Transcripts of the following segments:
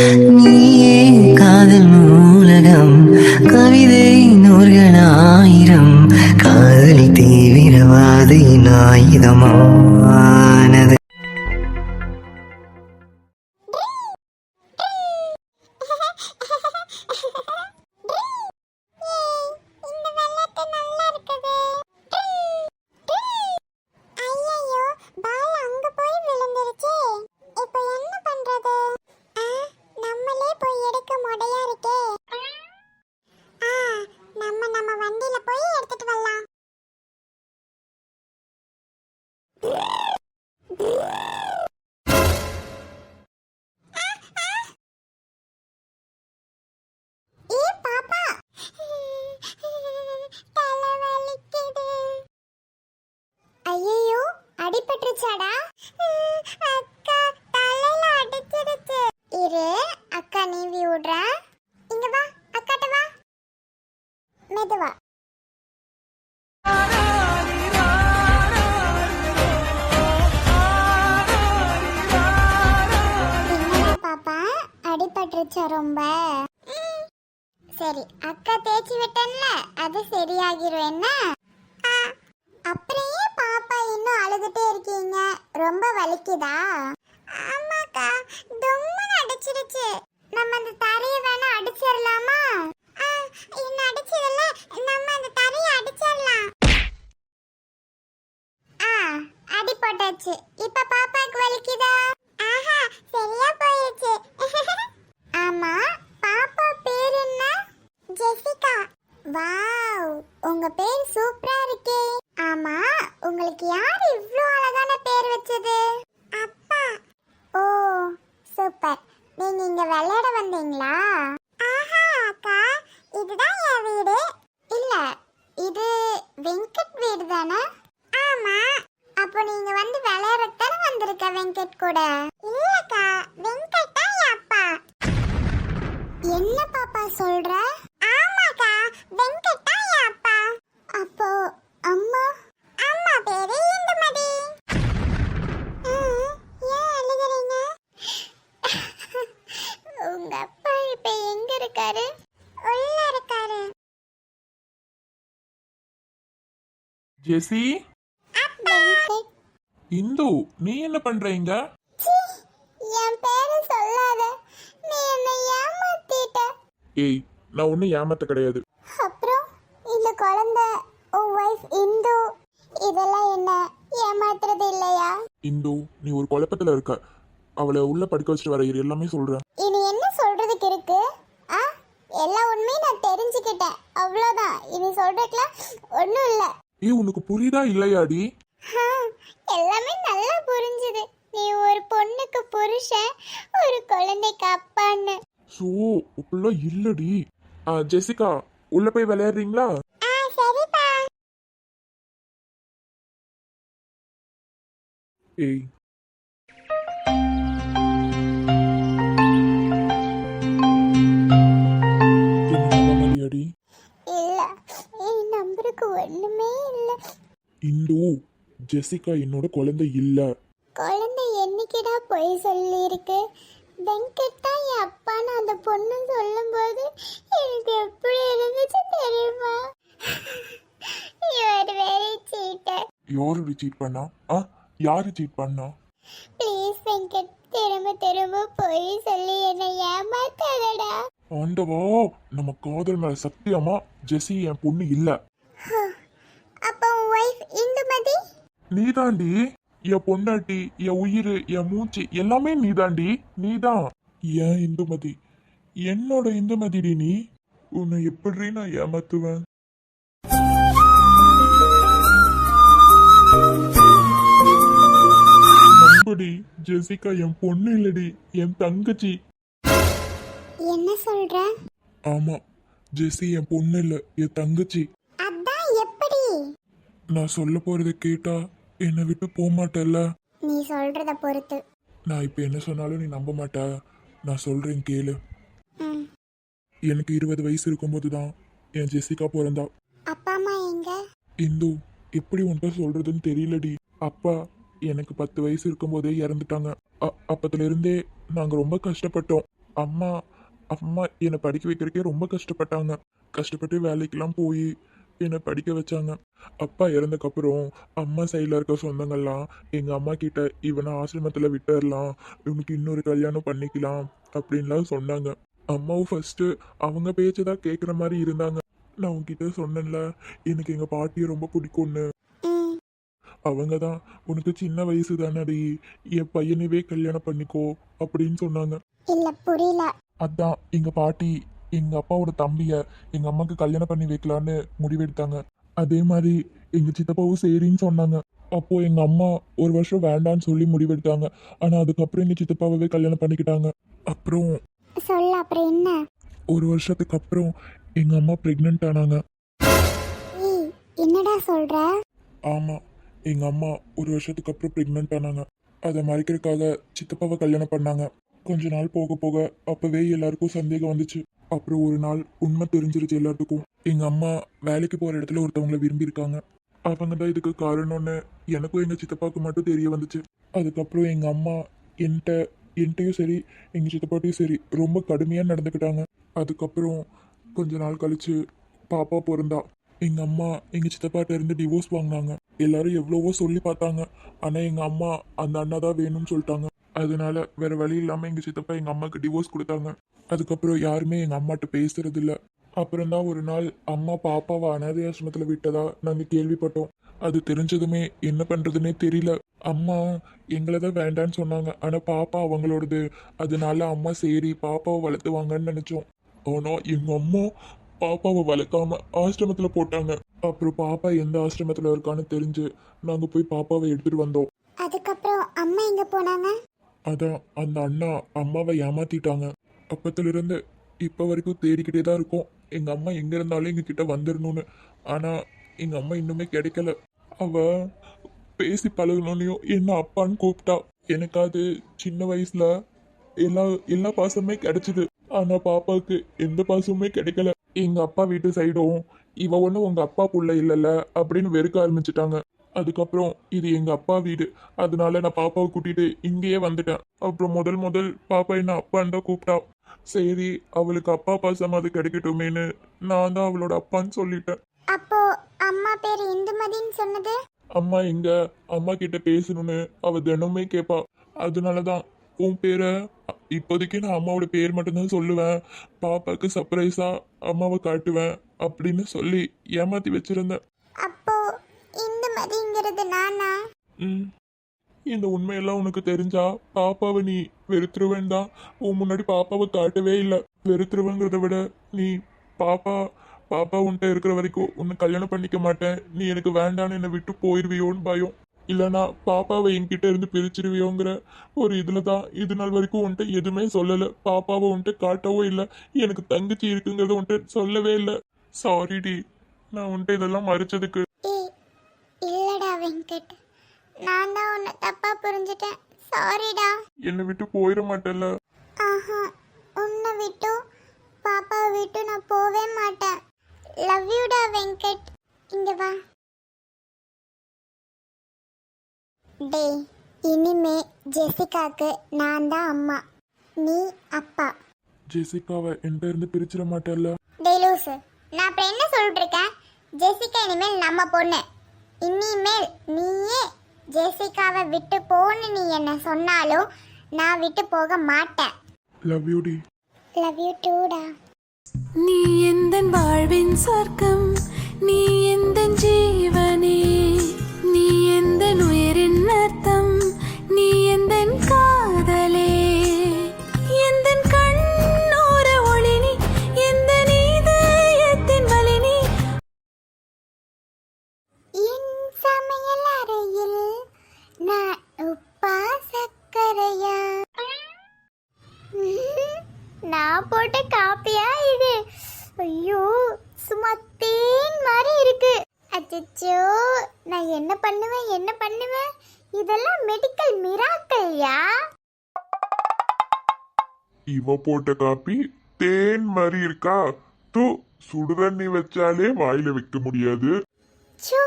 நீயே காதல் நூலகம் கவிதை நூல்களாயிரம் காதல் தீவிரவாதியின் ஆயுதமா? அடிபட்டுருச்சா ரொம்ப? சரி அக்கா தேய்ச்சி விட்டேன்ல அது சரியாகிரும் என்ன? ஆ, அப்புறம் ஏன் பாப்பா இன்னும் அழுதுட்டே இருக்கீங்க? ரொம்ப வலிக்குதா? ஆமாக்கா டொம்முன்னு அடிச்சிருச்சு. நம்ம அந்த தரையை வேணா அடிச்சிடலாமா ஆ, இன்னும் நம்ம அந்த தரையை அடிச்சிடலாம் ஆ அடி போட்டாச்சு. இப்ப பாப்பாக்கு வலிக்குதா? ஆஹா சரியா போயிருச்சு. ஆமா பாப்பா பேர் என்ன? ஜெசிகா. வாவ் உங்க பேர் சூப்பரா இருக்கே. ஆமா உங்களுக்கு யார் இவ்ளோ அழகான பேர் வச்சது அப்பா ஓ சூப்பர் நீங்க இங்க விளையாட வந்தீங்களா ஆஹா அக்கா இதுதான் என் வீடு இல்ல இது வெங்கட் வீடு தானே ஆமா அப்போ நீங்க வந்து விளையாடத் தானே வந்திருக்க வெங்கட் கூட இல்லக்கா வெங்கட் தான் என் அப்பா என்ன பாப்பா சொல்ற ஆமாக்கா வெங்கட் தான் என் அப்பா அப்போ அம்மா அம்மா பேரு இந்துமதி ம், ஏன் அழுகுறீங்க உங்க அப்பா இப்ப எங்க இருக்காரு உள்ள இருக்காரு. ஜெசி? இந்து நீ என்ன பண்றீங்க என் பேரு சொல்லாத. நீ என்னை ஏமாத்திட்ட. ஏய் நான் ஒன்றும் ஏமாத்த கிடையாது. அப்புறம் இந்த குழந்தை உன் ஒய்ஃப் இந்து இதெல்லாம் என்ன? ஏமாத்துறது இல்லையா? இந்து நீ ஒரு குழப்பத்துல இருக்க. அவளை உள்ள படிக்க வச்சுட்டு வர எல்லாமே சொல்றேன். இனி என்ன சொல்றதுக்கு இருக்கு? எல்லா உண்மையும் நான் தெரிஞ்சுக்கிட்டேன். அவ்வளோதான் இனி சொல்றதுக்குலாம் ஒன்றும் இல்லை. ஏய் உனக்கு புரியுதா இல்லையாடி? எல்லாமே நல்லா புரிஞ்சுது. நீ ஒரு பொண்ணுக்கு புருஷன் ஒரு குழந்தைக்கு அப்பான்னு. ஸோ இப்பெல்லாம் இல்லடி. ஜெசிகா உள்ள போய் விளையாடுறீங்களா? ஏய் மாட்டியாடி? இல்ல என் நம்பருக்கு ஒண்ணுமே இல்ல. இந்து ஜெசிகா என்னோட குழந்தை இல்ல. குழந்தை என்னைக்குடா பொய் சொல்லியிருக்கு? வெங்கட் தான் என் அப்பான்னு அந்த பொண்ணு சொல்லும்போது எனக்கு எப்படி இருந்துச்சு தெரியுமா? யூஆர் வெரி சீட்டர் யாரு சீட் பண்ணா? ஆ யாரு சீட் பண்ணா? ப்ளீஸ் வெங்கட் திரும்ப திரும்ப பொய் சொல்லி என்னை ஏமாத்தாதடா. ஆண்டவா நம்ம காதல் மேல சத்தியமா ஜெசி என் பொண்ணு இல்ல. அப்போ இந்துமதி நீதாண்டி. என் பொண்டாட்டி என் உயிர் என் மூச்சு எல்லாமே நீதாண்டி. நீதான். ஏன் இந்துமதி என்னோட இந்துமதிடி நீ? உன்னை எப்படி நான் ஏமாத்துவேன்? நம்படி ஜெசிகா என் பொண்ணு இல்லடி என் தங்கச்சி. என்ன சொல்ற? ஆமா ஜெசி என் பொண்ணு இல்ல என் தங்கச்சி. அதான் எப்படி? நான் சொல்ல போறதை கேட்டா என்னை விட்டு போக மாட்டல்ல. நீ சொல்றத பொறுத்து. நான் இப்போ என்ன சொன்னாலும் நீ நம்ப மாட்ட. நான் சொல்றேன் கேளு. ம். எனக்கு இருபது வயசு இருக்கும்போது தான் என் ஜெசிகா பிறந்தா. அப்பா அம்மா எங்க? இந்து எப்படி உன்கிட்ட சொல்றதுன்னு தெரியலடி. அப்பா எனக்கு பத்து வயசு இருக்கும்போதே இறந்துட்டாங்க. அ- அப்பத்துல இருந்தே நாங்க ரொம்ப கஷ்டப்பட்டோம். அம்மா அம்மா என்னை படிக்க வைக்கிறதுக்கே ரொம்ப கஷ்டப்பட்டாங்க. கஷ்டப்பட்டு வேலைக்கெல்லாம் போய் என்னை படிக்க வச்சாங்க. அப்பா இறந்தக்கப்புறம் அம்மா சைடில் இருக்க சொந்தங்கள்லாம் எங்கள் அம்மா கிட்ட இவனை ஆசிரமத்தில் விட்டுறலாம் இவனுக்கு இன்னொரு கல்யாணம் பண்ணிக்கலாம் அப்படின்லாம் சொன்னாங்க. அம்மாவும் ஃபர்ஸ்ட் அவங்க பேச்சை தான் கேட்குற மாதிரி இருந்தாங்க. நான் உன்கிட்ட சொன்னேன்ல எனக்கு எங்கள் பாட்டியை ரொம்ப பிடிக்கும்னு. அவங்க தான் உனக்கு சின்ன வயசு தானடி என் பையனவே கல்யாணம் பண்ணிக்கோ அப்படின்னு சொன்னாங்க. இல்ல புரியல. அதான் எங்க பாட்டி எங்க அப்பாவோட தம்பிய எங்க அம்மாக்கு கல்யாணம் பண்ணி வைக்கலான்னு முடிவெடுத்தாங்க. அதே மாதிரி எங்க சித்தப்பாவும் சரின்னு சொன்னாங்க. அப்போ எங்க அம்மா ஒரு வருஷம் வேண்டான்னு சொல்லி முடிவெடுத்தாங்க. ஆனா அதுக்கப்புறம் எங்க சித்தப்பாவே கல்யாணம் பண்ணிக்கிட்டாங்க. அப்புறம் சொல்ல அப்புறம் என்ன? ஒரு வருஷத்துக்கு அப்புறம் எங்க அம்மா பிரெக்னென்ட் ஆனாங்க. என்னடா சொல்ற? ஆமா எங்க அம்மா ஒரு வருஷத்துக்கு அப்புறம் பிரெக்னென்ட் ஆனாங்க. அதை மறைக்கிறதுக்காக சித்தப்பாவை கல்யாணம் பண்ணாங்க. கொஞ்ச நாள் போக போக அப்பவே எல்லாருக்கும் சந்தேகம் வந்துச்சு. அப்புறம் ஒரு நாள் உண்மை தெரிஞ்சிருச்சு எல்லாத்துக்கும். எங்க அம்மா வேலைக்கு போற இடத்துல ஒருத்தவங்களை விரும்பியிருக்காங்க. அவங்க தான் இதுக்கு காரணம்னு எனக்கும் எங்க சித்தப்பாவுக்கு மட்டும் தெரிய வந்துச்சு. அதுக்கப்புறம் எங்க அம்மா என்கிட்ட என்கிட்டயும் சரி எங்க சித்தப்பாட்டையும் சரி ரொம்ப கடுமையா நடந்துக்கிட்டாங்க. அதுக்கப்புறம் கொஞ்ச நாள் கழிச்சு பாப்பா பிறந்தா. எங்க அம்மா எங்க சித்தப்பாட்ட இருந்து டிவோர்ஸ் வாங்கினாங்க. எல்லாரும் எவ்வளவோ சொல்லி பார்த்தாங்க. ஆனா எங்க அம்மா அந்த அண்ணா தான் வேணும்னு சொல்லிட்டாங்க. அதனால வேற வழி இல்லாம எங்க சித்தப்பா எங்க அம்மாவுக்கு டிவோர்ஸ் கொடுத்தாங்க. அதுக்கப்புறம் யாருமே எங்க அம்மாட்ட பேசுறது இல்ல அப்புறம் தான் ஒரு நாள் அம்மா பாப்பாவை அனாதை ஆசிரமத்துல விட்டதா நாங்க கேள்விப்பட்டோம். அது தெரிஞ்சதுமே என்ன பண்றதுன்னே தெரியல. அம்மா எங்களை தான் வேண்டான்னு சொன்னாங்க. ஆனா பாப்பா அவங்களோடது. அதனால அம்மா சரி பாப்பாவை வளர்த்துவாங்கன்னு நினைச்சோம். ஆனா எங்க அம்மா பாப்பாவை வளர்க்காம ஆசிரமத்துல போட்டாங்க. அப்புறம் பாப்பா எந்த ஆசிரமத்துல இருக்கான்னு தெரிஞ்சு நாங்க போய் பாப்பாவை எடுத்துட்டு வந்தோம். அதுக்கப்புறம் அம்மா எங்க போனாங்க? அதான் அந்த அண்ணா அம்மாவை ஏமாத்திட்டாங்க. அப்பத்துல இருந்து வரைக்கும் தேடிக்கிட்டே தான் இருக்கோம். எங்கள் அம்மா எங்கே இருந்தாலும் எங்கள் கிட்ட வந்துடணும்னு ஆனால் எங்கள் அம்மா இன்னுமே கிடைக்கல. அவ பேசி பழகணும்னையும் என்ன அப்பான்னு கூப்பிட்டா? எனக்கு அது சின்ன வயசில் எல்லா எல்லா பாசமுமே கிடைச்சிது. ஆனால் பாப்பாவுக்கு எந்த பாசமுமே கிடைக்கல. எங்கள் அப்பா வீட்டு சைடும் இவ ஒன்றும் உங்கள் அப்பா புள்ள இல்லைல்ல அப்படின்னு வெறுக்க ஆரம்பிச்சிட்டாங்க. அதுக்கப்புறம் இது எங்க அப்பா வீடு. அதனால நான் பாப்பாவை கூட்டிட்டு இங்கேயே வந்துட்டேன். அப்புறம் முதல் முதல் பாப்பா என்ன அப்பான்னு தான் கூப்பிட்டா. சரி அவளுக்கு அப்பா பாசம் அது கிடைக்கட்டுமேன்னு நான் தான் அவளோட அப்பான்னு சொல்லிட்டேன். அப்போ அம்மா பேர் இந்துமதின்னு சொன்னது? அம்மா எங்க அம்மா கிட்ட பேசணும்னு அவ தினமுமே கேட்பா அதனாலதான் உன் பேரை இப்போதைக்கு நான் அம்மாவோட பேர் மட்டும்தான் சொல்லுவேன். பாப்பாக்கு சர்ப்ரைஸா அம்மாவை காட்டுவேன் அப்படின்னு சொல்லி ஏமாத்தி வச்சிருந்தேன். இந்துமதிங்கிறது நானா? ம். இந்த உண்மையெல்லாம் உனக்கு தெரிஞ்சா பாப்பாவை நீ வெறுத்துருவேன் தான் உன் முன்னாடி பாப்பாவை காட்டவே இல்லை. வெறுத்துருவேங்கிறத விட நீ பாப்பா பாப்பா உன்கிட்ட இருக்கிற வரைக்கும் உன்னை கல்யாணம் பண்ணிக்க மாட்டேன். நீ எனக்கு வேண்டான்னு என்னை விட்டு போயிருவியோன்னு பயம். இல்லைனா பாப்பாவை என்கிட்ட இருந்து பிரிச்சிருவியோங்கிற ஒரு இதில் தான் இது நாள் வரைக்கும் உன்கிட்ட எதுவுமே சொல்லலை. பாப்பாவை உன்கிட்ட காட்டவும் இல்லை. எனக்கு தங்கச்சி இருக்குங்கிறத உன்கிட்ட சொல்லவே இல்லை. சாரிடி நான் உன்கிட்ட இதெல்லாம் மறைச்சதுக்கு இல்லடா வெங்கட். நான் தான் உன்னை தப்பா புரிஞ்சுட்டேன். சாரிடா என்னை விட்டு போயிட மாட்டேல்ல. ஆஹா உன்னை விட்டு பாப்பாவை விட்டு நான் போவே மாட்டேன். லவ் யூடா வெங்கட். இங்க வா. டேய் இனிமே ஜெசிகாக்கு நான் தான் அம்மா. நீ அப்பா. ஜெசிகாவை என்கிட்ட இருந்து பிரிச்சிட மாட்டேல்ல. டேய் லூசு நான் அப்புறம் என்ன சொல்லிட்டு இருக்கேன்? ஜெசிகா இனிமேல் நம்ம பொண்ணு. இனிமேல் நீயே ஜெசிகாவை விட்டு போன்னு நீ என்ன சொன்னாலும் நான் விட்டு போக மாட்டேன். லவ் யூ டி லவ் யூ டூடா நீ எந்த வாழ்வின் சொர்க்கம்? நீ மிராக்கல்யா இவ போட்ட காப்பி தேன் மாதிரி இருக்கா? தூ சுடுதண்ணி வச்சாலே வாயில வைக்க முடியாது. சோ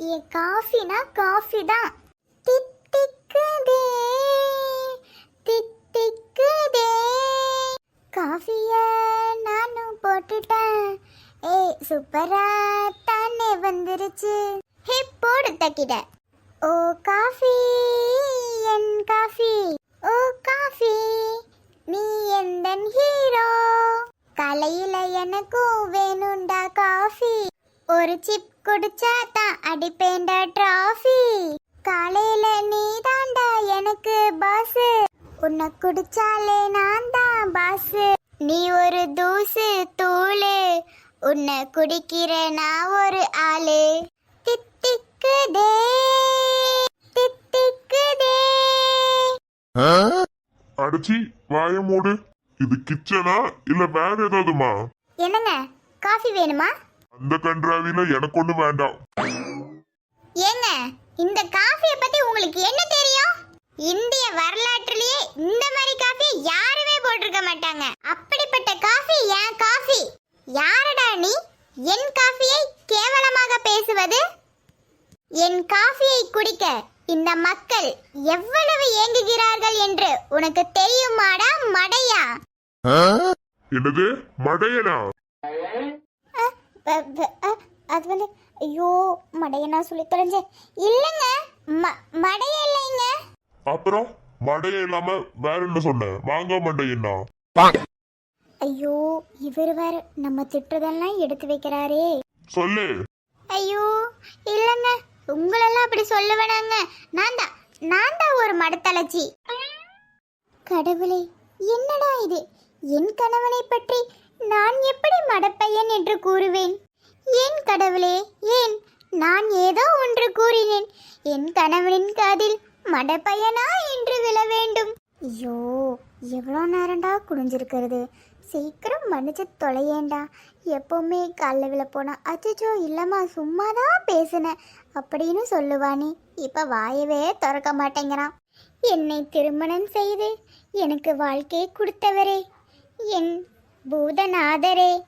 என் காஃபினா காஃபி தான் தித்திக்குதே தித்திக்குதே காஃபிய நானும் போட்டுட்டேன். ஏய் சூப்பரா தானே வந்துருச்சு. ஹே போடு தக்கிட ஓ காஃபி. என் காஃபி. ஓ காஃபி. நீ எந்தன் ஹீரோ? கலையில எனக்கும் வேணும்டா காஃபி. ஒரு சிப் குடிச்சா தான் அடிப்பேன்டா டிராஃபி. காலையில நீ தாண்டா எனக்கு பாஸ் உன்னை குடிச்சாலே நான் தான் பாஸ் நீ ஒரு தூசு தூளு. உன்னை குடிக்கிற நான் ஒரு ஆளு. தித்திக்குதே. அடிச்சி வாய மூடு. இது கிச்சனா இல்ல வேற ஏதாவதுமா? என்னங்க? காஃபி வேணுமா? அந்த கன்றாவில எனக்கு ஒண்ணு வேண்டாம். ஏங்க இந்த காஃபியை பத்தி உங்களுக்கு என்ன தெரியும்? இந்திய வரலாற்றிலேயே இந்த மாதிரி காஃபி யாருமே போட்டிருக்க மாட்டாங்க. அப்படிப்பட்ட காஃபி என் காஃபி. யாரடா நீ? என் காஃபியை கேவலமாக பேசுவது? என் காஃபியை குடிக்க இந்த மக்கள் எவ்வளவு ஏங்குகிறார்கள் என்று உனக்கு தெரியுமாடா மடையா? என்னது? மடையனா? அது வந்து ஐயோ மடையனா சொல்லி தொலைஞ்சேன் இல்லைங்க ம- மடைய இல்லைங்க. அப்புறம் மடைய இல்லாம வேற என்ன சொன்ன? மாங்கா மண்டையன்னா ஐயோ இவர் வேற நம்ம திட்டுறதெல்லாம் எடுத்து வைக்கிறாரே. சொல்லு. ஐயோ இல்லைங்க உங்களெல்லாம் அப்படி சொல்ல வேணாங்க நான் தான் நான் தான் ஒரு மடத்தளச்சி. கடவுளே என்னடா இது? என் கணவனை பற்றி நான் எப்படி மடப்பையன் என்று கூறுவேன்? ஏன் கடவுளே ஏன்? நான் ஏதோ ஒன்று கூறினேன். என் கணவனின் காதில் மடப்பையனா என்று விழ வேண்டும். ஐயோ எவ்வளோ நேரம்டா குடிஞ்சிருக்கிறது சீக்கிரம் மன்னிச்சு தொலையேண்டா. எப்போவுமே காலைல விழ அச்சோ இல்லைம்மா சும்மா தான் பேசினேன் அப்படின்னு சொல்லுவானே இப்போ வாயவே திறக்க மாட்டேங்கிறான். என்னை திருமணம் செய்து எனக்கு வாழ்க்கையை கொடுத்தவரே என் பூதநாதரே.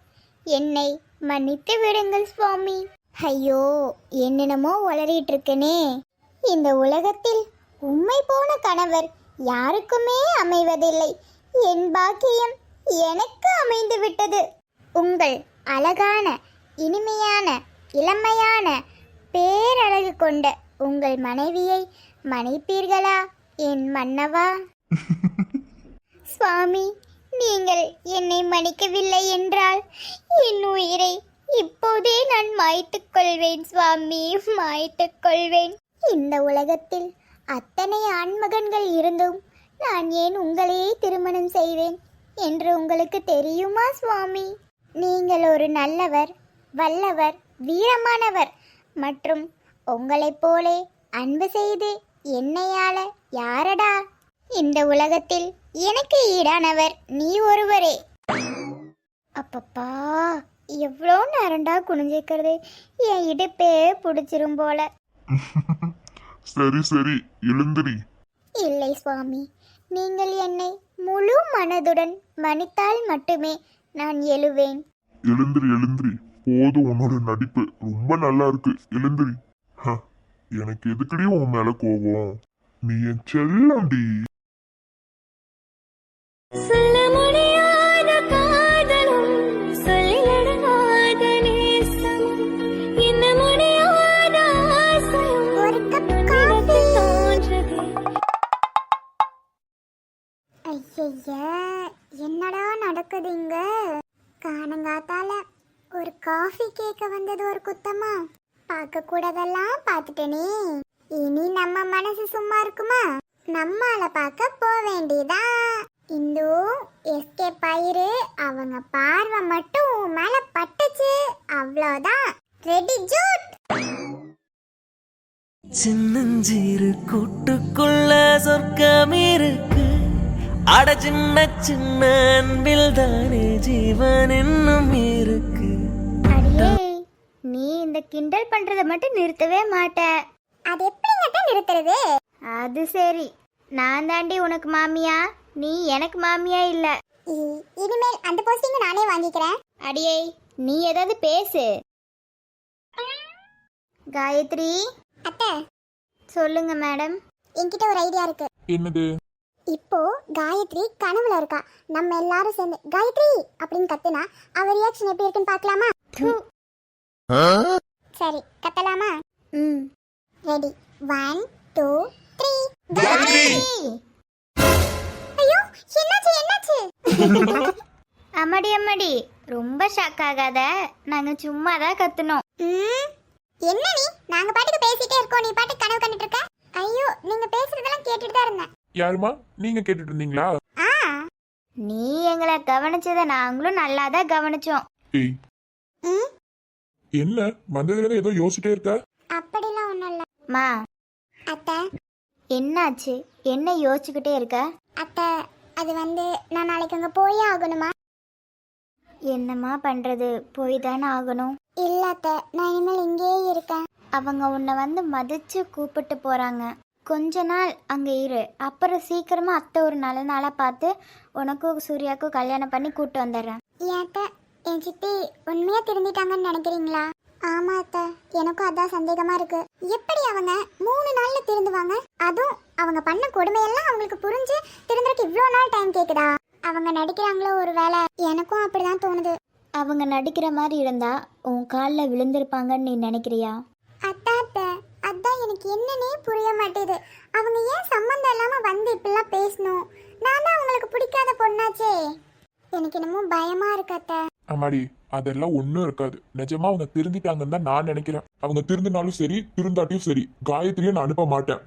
என்னை மன்னித்து விடுங்கள் சுவாமி. ஐயோ என்னென்னமோ உளறிட்டு இருக்கனே. இந்த உலகத்தில் உண்மை போன கணவர் யாருக்குமே அமைவதில்லை. என் பாக்கியம் எனக்கு அமைந்து விட்டது. உங்கள் அழகான இனிமையான இளமையான பேரழகு கொண்ட உங்கள் மனைவியை மன்னிப்பீர்களா என் மன்னவா? சுவாமி நீங்கள் என்னை மன்னிக்கவில்லை என்றால் என் உயிரை இப்போதே நான் மாய்த்துக் கொள்வேன் சுவாமி மாய்த்துக் கொள்வேன். இந்த உலகத்தில் அத்தனை ஆண்மகன்கள் இருந்தும் நான் ஏன் உங்களையே திருமணம் செய்வேன் என்று உங்களுக்கு தெரியுமா சுவாமி? நீங்கள் ஒரு நல்லவர் வல்லவர் வீரமானவர் மற்றும் உங்களைப் போலே அன்பு செய்து என்னையாள யாரடா? இந்த உலகத்தில் எனக்கு ஈடானவர் நீ ஒருவரே. அப்பப்பா எவ்வளோ நேரம்டா குனிஞ்சிக்கிறது. என் இடுப்பே பிடிச்சிரும் போல. சரி சரி எழுந்திரி. இல்லை சுவாமி. நீங்கள் என்னை முழு மனதுடன் மன்னித்தால் மட்டுமே நான் எழுவேன். எழுந்திரி எழுந்திரி. போதும் உன்னோட நடிப்பு. ரொம்ப நல்லா இருக்கு. எழுந்திரி. ஹ, எனக்கு எதுக்குடி உன் மேல கோவம் நீ என் செல்லம்டி. காஃபி கேட்க வந்தது ஒரு குத்தமா? பார்க்க கூடதெல்லாம் பார்த்துட்டேனே. இனி நம்ம மனசு சும்மா இருக்குமா? நம்மால பார்க்க போக வேண்டியதா? இந்து எஸ்கே ஆயிரு அவங்க பார்வை மட்டும் உன் மேல பட்டுச்சு. அவ்வளோதான். ரெடி ஜூட். சின்னஞ்சிறு கூட்டுக்குள்ள சொர்க்கம் இருக்கு அட சின்ன சின்ன அன்பில் தானே ஜீவன் இன்னும் இருக்கு. அடியே நீ இந்த கிண்டல் பண்றத மட்டும் நிறுத்தவே மாட்ட. அது எப்படிங்க நிறுத்துறது? அது சரி. நான் தாண்டி உனக்கு மாமியா? நீ எனக்கு மாமியா இல்ல. இனிமேல் அந்த போஸ்டிங் நானே வாங்கிக்கிறேன். அடியே நீ ஏதாவது பேசு. காயத்ரி அத்தை. சொல்லுங்க மேடம். என்கிட்ட ஒரு ஐடியா இருக்கு. என்னது? இப்போ காயத்ரி கனவுல இருக்கா. நம்ம எல்லாரும் சேர்ந்து காயத்ரி! அப்படின்னு கத்துனா அவ ரியாக்ஷன் எப்படி இருக்குன்னு பார்க்கலாமா? சரி கத்தலாமா? ம். ரெடி ஒன் டூ த்ரீ ஐயோ என்னாச்சு என்னாச்சு? அம்மாடி அம்மாடி. ரொம்ப ஷாக் ஆகாத. நாங்க சும்மா தான் கத்துனோம். ம், என்ன நீ? நாங்க பாட்டுக்கு பேசிட்டே இருக்கோம். நீ பாட்டுக்கு கனவு கண்டுட்டு இருக்க? ஐயோ நீங்க பேசுறதெல்லாம் கேட்டுட்டு தான் இருந்தேன். யாருமா நீங்க கேட்டுட்டு இருந்தீங்களா? ஆ. நீ எங்களை கவனிச்சத நாங்களும் நல்லா தான் கவனிச்சோம். ஏய் என்ன வந்ததுல ஏதோ யோசிச்சிட்டே இருக்க? அப்படிலாம் ஒண்ணும் இல்ல. மா. அத்தை. என்னாச்சு? என்ன யோசிச்சுக்கிட்டே இருக்க? அத்தை அது வந்து நான் நாளைக்கு அங்க போயே ஆகணுமா? என்னம்மா பண்றது? போய் தானே ஆகணும். இல்ல அத்தை நான் இனிமேல் இங்கேயே இருக்கேன். அவங்க உன்னை வந்து மதிச்சு கூப்பிட்டு போறாங்க. கொஞ்ச நாள் அங்க இரு. அப்புறம் சீக்கிரமா அத்தை ஒரு நல்ல நாளா பார்த்து உனக்கும் சூர்யாவுக்கும் கல்யாணம் பண்ணி கூட்டு வந்துடுறேன். ஏன் அத்தை? என் சித்தி உண்மையா திருந்திட்டாங்கன்னு நினைக்கிறீங்களா? ஆமா அத்தை எனக்கும் அதான் சந்தேகமா இருக்கு. எப்படி அவங்க மூணு நாள்ல திருந்துவாங்க? அதுவும் அவங்க பண்ண கொடுமையெல்லாம் அவங்களுக்கு புரிஞ்சு திருந்துறதுக்கு இவ்வளோ நாள் டைம் கேக்குதா? அவங்க நடிக்கிறாங்களோ ஒரு வேலை எனக்கும் அப்படிதான் தோணுது. அவங்க நடிக்கிற மாதிரி இருந்தா உன் காலில் விழுந்திருப்பாங்கன்னு நீ நினைக்கிறியா? அத்தா அத்தை அதான் எனக்கு என்னன்னே புரிய மாட்டேது. அவங்க ஏன் சம்மந்தம் இல்லாம வந்து இப்படிலாம் பேசணும்? நான் தான் அவங்களுக்கு பிடிக்காத பொண்ணாச்சே. எனக்கு என்னமோ பயமா இருக்கு அத்தை. அம்மாடி அதெல்லாம் ஒண்ணும் இருக்காது. நிஜமா அவங்க திருந்திட்டாங்கன்னு தான் நான் நினைக்கிறேன். அவங்க திருந்தினாலும் சரி திருந்தாட்டியும் சரி காயத்ரியை நான் அனுப்ப மாட்டேன்.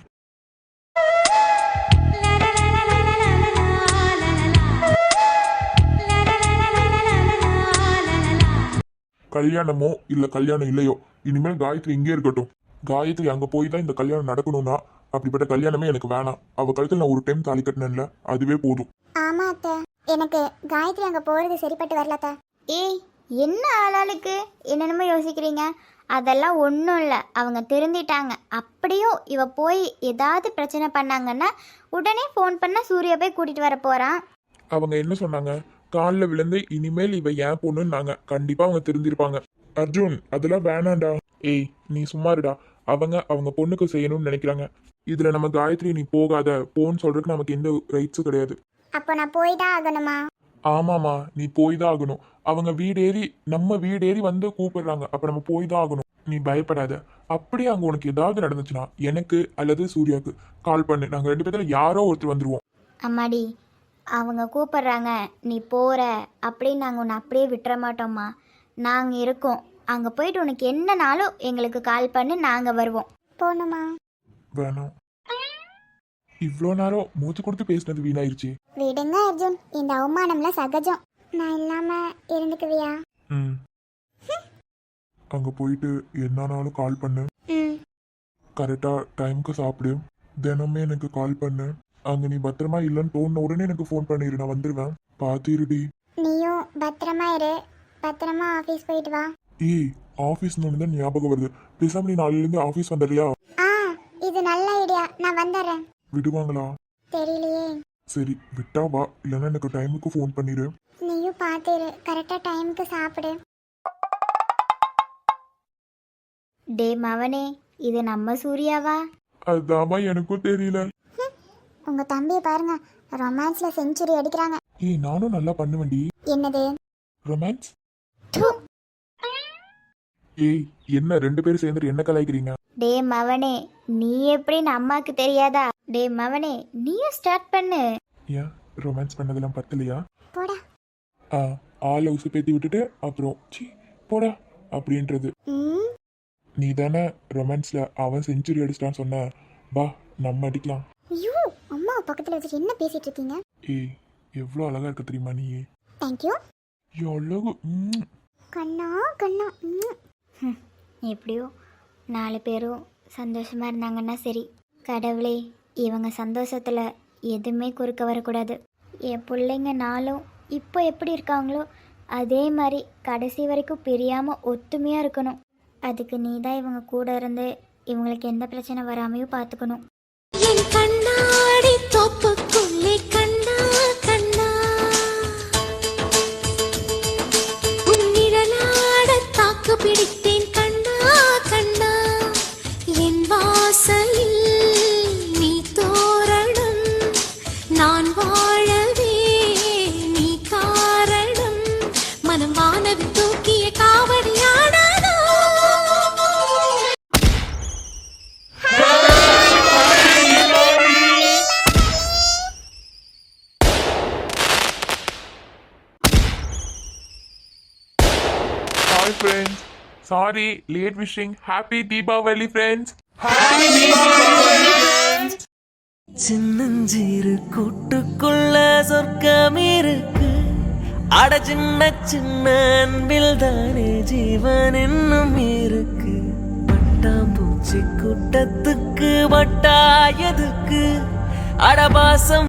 கல்யாணமோ இல்ல கல்யாணம் இல்லையோ இனிமேல் காயத்ரி இங்கே இருக்கட்டும். காயத்ரி அங்க போய் தான் இந்த கல்யாணம் நடக்கணும்னா அப்படிப்பட்ட கல்யாணமே எனக்கு வேணாம். அவ கழுத்தில் நான் ஒரு டைம் தாலி கட்டினேன்ல அதுவே போதும். ஆமா அத்தை. எனக்கு காயத்ரி அங்க போறது சரிப்பட்டு வரலத்தா ஏய் என்ன ஆளாளுக்கு? என்னென்னமோ யோசிக்கிறீங்க. அதெல்லாம் ஒன்றும் இல்லை. அவங்க திருந்திட்டாங்க. அப்படியும் இவ போய் ஏதாவது பிரச்சனை பண்ணாங்கன்னா உடனே ஃபோன் பண்ண சூர்யா போய் கூட்டிட்டு வர போறான் அவங்க என்ன சொன்னாங்க? காலில் விழுந்து இனிமேல் இவ ஏன் பொண்ணுன்னாங்க. கண்டிப்பா அவங்க திருந்திருப்பாங்க. அர்ஜுன் அதெல்லாம் வேணாம்டா. ஏய் நீ சும்மா இருடா. அவங்க அவங்க பொண்ணுக்கு செய்யணும்னு நினைக்கிறாங்க. இதுல நம்ம காயத்ரி நீ போகாத. போன்னு சொல்றதுக்கு நமக்கு எந்த ரைட்ஸும் கிடையாது. அப்போ நான் போய் தான் ஆகணுமா? ஆமாமா நீ போய் தான் ஆகணும் அவங்க வீடேறி நம்ம வீடேறி வந்து கூப்பிடுறாங்க. அப்ப நம்ம போய் தான் ஆகணும் நீ பயப்படாத. அப்படியே அங்க உனக்கு ஏதாவது நடந்துச்சுன்னா எனக்கு அல்லது சூர்யாவுக்கு கால் பண்ணு. நாங்க ரெண்டு பேர்த்துல யாரோ ஒருத்தர் வந்துருவோம். அம்மாடி அவங்க கூப்பிடுறாங்க. நீ போற அப்படின்னு நாங்கள் உன்னை அப்படியே விட்டுற மாட்டோம்மா. நாங்கள் இருக்கோம். அங்கே போயிட்டு உனக்கு என்னனாலும் எங்களுக்கு கால் பண்ணி. நாங்கள் வருவோம். போகணுமா வேணாம். இவ்வளோ நேரம் மூச்சு கொடுத்து பேசினது வீணாயிருச்சு. விடுங்க அர்ஜுன். இந்த அவமானம்லாம் சகஜம். நான் இல்லாம இருந்துக்குவியா? ம். அங்க போயிட்டு என்னன்னாலும் கால் பண்ணு. ம். கரெக்டா டைம்க்கு சாப்பிடு. தினமே எனக்கு கால் பண்ணு. அங்க நீ பத்திரமா இல்லைன்னு தோணுன உடனே எனக்கு ஃபோன் பண்ணிடு நான் வந்துடுவேன் பாத்திருடி. நீயும் பத்திரமா இரு. பத்திரமா ஆஃபீஸ் போயிட்டு வா. ஏய் ஆஃபீஸ் தான் ஞாபகம் வருது. பேசாம நீ நாளையிலேருந்து ஆஃபீஸ் வந்துடுறியா ஆ இது நல்ல ஐடியா நான் வந்துடுறேன் விடுவாங்களா? தெரியலையே. சரி விட்டா வா. இல்லைன்னா எனக்கு டைமுக்கு ஃபோன் பண்ணிடு நீயும் பார்த்துரு கரெக்டாக டைமுக்கு சாப்பிடு. டே மவனே இது நம்ம சூர்யாவா? அதாம்மா எனக்கும் தெரியல. உங்க தம்பியை பாருங்க. ரொமான்ஸ்ல செஞ்சுரி அடிக்கிறாங்க. ஏய் நானும் நல்லா பண்ணுவேன்டி. என்னது? ரொமான்ஸ் ஏய் என்ன ரெண்டு பேரும் சேர்ந்துட்டு என்ன கலாய்க்கிறீங்க? டே மவனே நீ எப்படின்னு அம்மாக்கு தெரியாதா? டே மவனே நீயும் ஸ்டார்ட் பண்ணு. ஏன் ரொமான்ஸ் பண்ணதெல்லாம் பத்தலையா? போடா. ஆ ஆளை உசு பேத்தி விட்டுட்டு அப்புறம் சி போடா அப்படின்றது. ம். நீ தானே ரொமான்ஸ்ல அவன் செஞ்சுரி அடிச்சிட்டான்னு சொன்ன. வா நம்ம அடிக்கலாம். ஐயோ அம்மா பக்கத்துல வச்சுட்டு என்ன பேசிட்டு இருக்கீங்க? ஏய் எவ்வளோ அழகா இருக்க தெரியுமா நீ தேங்க்யூ எவ்வளவு ம். கண்ணா கண்ணா ம். எப்படியோ நாலு பேரும் சந்தோஷமாக இருந்தாங்கன்னா சரி. கடவுளே இவங்க சந்தோஷத்தில் எதுவுமே குறுக்க வரக்கூடாது. என் பிள்ளைங்க நாளும் இப்போ எப்படி இருக்காங்களோ அதே மாதிரி கடைசி வரைக்கும் பிரியாமல் ஒத்துமையாக இருக்கணும். அதுக்கு நீ தான் இவங்க கூட இருந்து இவங்களுக்கு எந்த பிரச்சனை வராமையும் பார்த்துக்கணும். கண்ணாடி தோப்புக்குள்ளே கண்ணா கண்ணா. உன்னிழலாட தாக்கு பிடித்தேன் sorry late wishing happy Deepavali friends சின்னஞ்சிறு கூட்டுக்குள்ள சொர்க்கம் இருக்கு அட சின்ன சின்ன அன்பில் தானே ஜீவன் இன்னும் இருக்கு. பட்டாம்பூச்சி கூட்டத்துக்கு வட்டாயதுக்கு அடபாசம்